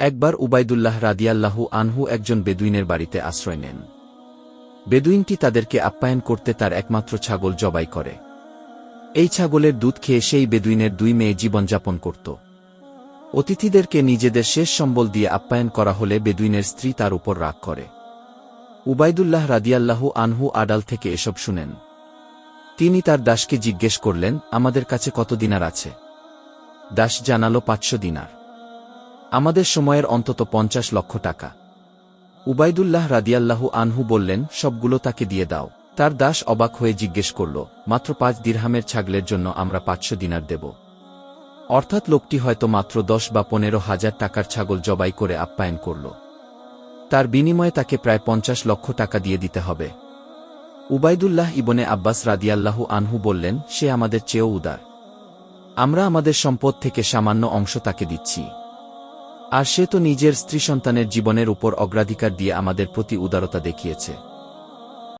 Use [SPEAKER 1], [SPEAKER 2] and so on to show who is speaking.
[SPEAKER 1] একবার উবাইদুল্লাহ রাদিয়াল্লাহু আনহু একজন বেদুইনের বাড়িতে আশ্রয় নেন। বেদুইনটি তাদেরকে আপ্যায়ন করতে তার একমাত্র ছাগল জবাই করে। এই ছাগলের দুধ খেয়ে সেই বেদুইনের দুই মেয়ে জীবনযাপন করত। অতিথিদেরকে নিজেদের শেষ সম্বল দিয়ে আপ্যায়ন করা হলে বেদুইনের স্ত্রী তার উপর রাগ করে। উবাইদুল্লাহ রাদিয়াল্লাহু আনহু আডাল থেকে এসব শুনেন। তিনি তার দাসকে জিজ্ঞেস করলেন, আমাদের কাছে কত দিনার আছে? দাস জানালো, পাঁচশো দিনার। আমাদের সময়ের অন্তত পঞ্চাশ লক্ষ টাকা। উবাইদুল্লাহ রাদিয়াল্লাহু আনহু বললেন, সবগুলো তাকে দিয়ে দাও। তার দাস অবাক হয়ে জিজ্ঞেস করল, মাত্র পাঁচ দিরহামের ছাগলের জন্য আমরা পাঁচশো দিনার দেব। অর্থাৎ লোকটি হয়তো মাত্র দশ বা পনেরো হাজার টাকার ছাগল জবাই করে আপ্যায়ন করল। তার বিনিময়ে তাকে প্রায় পঞ্চাশ লক্ষ টাকা দিয়ে দিতে হবে। উবাইদুল্লাহ ইবনে আব্বাস রাদিয়াল্লাহু আনহু বললেন, সে আমাদের চেয়েও উদার। আমরা আমাদের সম্পদ থেকে সামান্য অংশ তাকে দিচ্ছি। আর সে তো নিজের স্ত্রী সন্তানের জীবনের উপর অগ্রাধিকার দিয়ে আমাদের প্রতি উদারতা দেখিয়েছে।